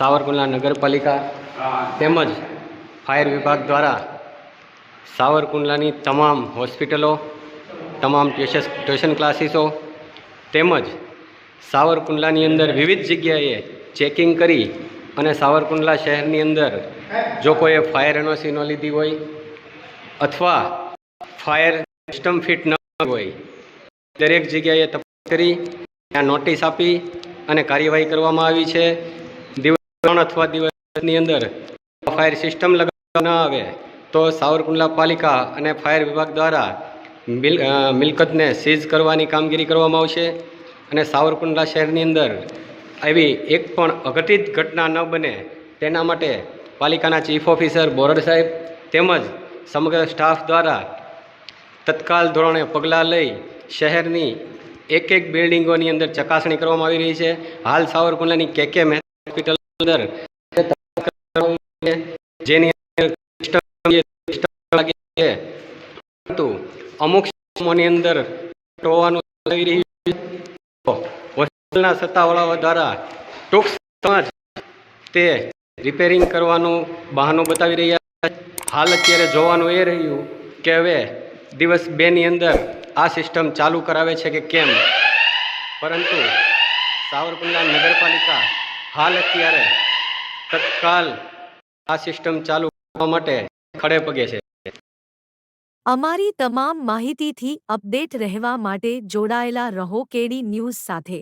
સાવરકુંડલા નગરપાલિકા તેમજ ફાયર વિભાગ દ્વારા સાવરકુંડલાની તમામ હોસ્પિટલો, તમામ ટ્યુશન ટ્યુશન ક્લાસીસો તેમજ સાવરકુંડલાની અંદર વિવિધ જગ્યાએ ચેકિંગ કરી અને સાવરકુંડલા શહેરની અંદર જો કોઈએ ફાયર એનઓસી ન લીધી હોય અથવા ફાયર સિસ્ટમ ફિટ ન હોય, દરેક જગ્યાએ તપાસ કરી, ત્યાં નોટિસ આપી અને કાર્યવાહી કરવામાં આવી છે. ત્રણ અથવા દિવસની અંદર ફાયર સિસ્ટમ લગાવવા ન આવે, તો સાવરકુંડલા પાલિકા અને ફાયર વિભાગ દ્વારા મિલકતને સીઝ કરવાની કામગીરી કરવામાં આવશે અને સાવરકુંડલા શહેરની અંદર આવી એક પણ અઘટિત ઘટના ન બને તેના માટે પાલિકાના ચીફ ઓફિસર બોરડ સાહેબ તેમજ સમગ્ર સ્ટાફ દ્વારા તત્કાલ ધોરણે પગલાં લઈ શહેરની એક એક બિલ્ડિંગોની અંદર ચકાસણી કરવામાં આવી રહી છે. હાલ સાવરકુંડલાની કે કે અંદર જેની પરંતુ અમુક સિસ્ટમોની અંદર ટોવાનું થઈ રહ્યું સત્તાવાળાઓ દ્વારા ટૂંક સમયમાં તે રિપેરિંગ કરવાનું બહાનું બતાવી રહ્યા હાલ અત્યારે જોવાનું એ રહ્યું કે હવે દિવસ બેની અંદર આ સિસ્ટમ ચાલુ કરાવે છે કે કેમ? પરંતુ સાવરકુંડલા નગરપાલિકા હાલ અત્યારે તત્કાલ આ સિસ્ટમ ચાલુ કરવા માટે ખડે પગે છે. અમારી તમામ માહિતીથી અપડેટ રહેવા માટે જોડાયેલા રહો કેડી ન્યૂઝ સાથે.